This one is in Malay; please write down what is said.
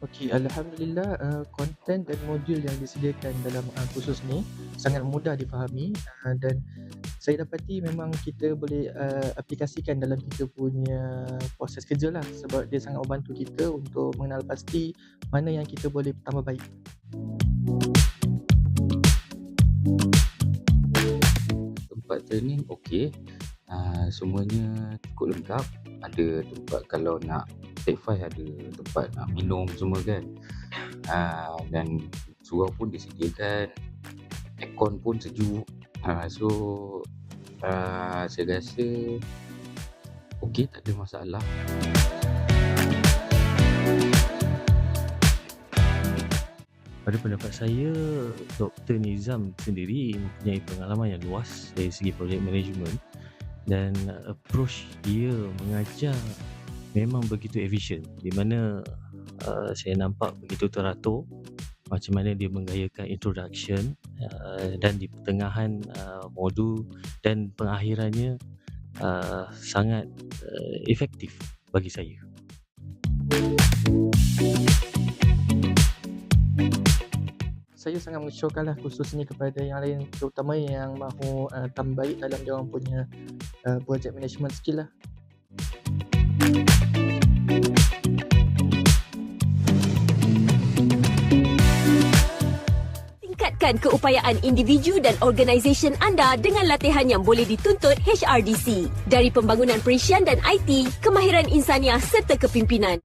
Okey, Alhamdulillah uh, dan modul yang disediakan dalam uh, kursus ni sangat mudah difahami uh, dan saya dapati memang kita boleh uh, aplikasikan dalam kita punya proses kerja lah sebab dia sangat membantu kita untuk mengenal pasti mana yang kita boleh tambah baik. Tempat training okey. Uh, semuanya cukup lengkap. Ada tempat kalau nak take five ada tempat nak minum semua kan. Uh, dan surau pun disediakan. Aircon pun sejuk. Uh, so uh, saya rasa okey tak ada masalah. Pada pendapat saya, Dr. Nizam sendiri mempunyai pengalaman yang luas dari segi project management dan approach dia mengajar memang begitu efisien di mana uh, saya nampak begitu teratur macam mana dia menggayakan introduction uh, dan di pertengahan uh, modul dan pengakhirannya uh, sangat uh, efektif bagi saya. Saya sangat mensyorkanlah kursus ni kepada yang lain terutama yang mahu uh, tambah baik dalam dia orang punya uh, project management skill lah. Tingkatkan keupayaan individu dan organisasi anda dengan latihan yang boleh dituntut HRDC. Dari pembangunan perisian dan IT, kemahiran insaniah serta kepimpinan.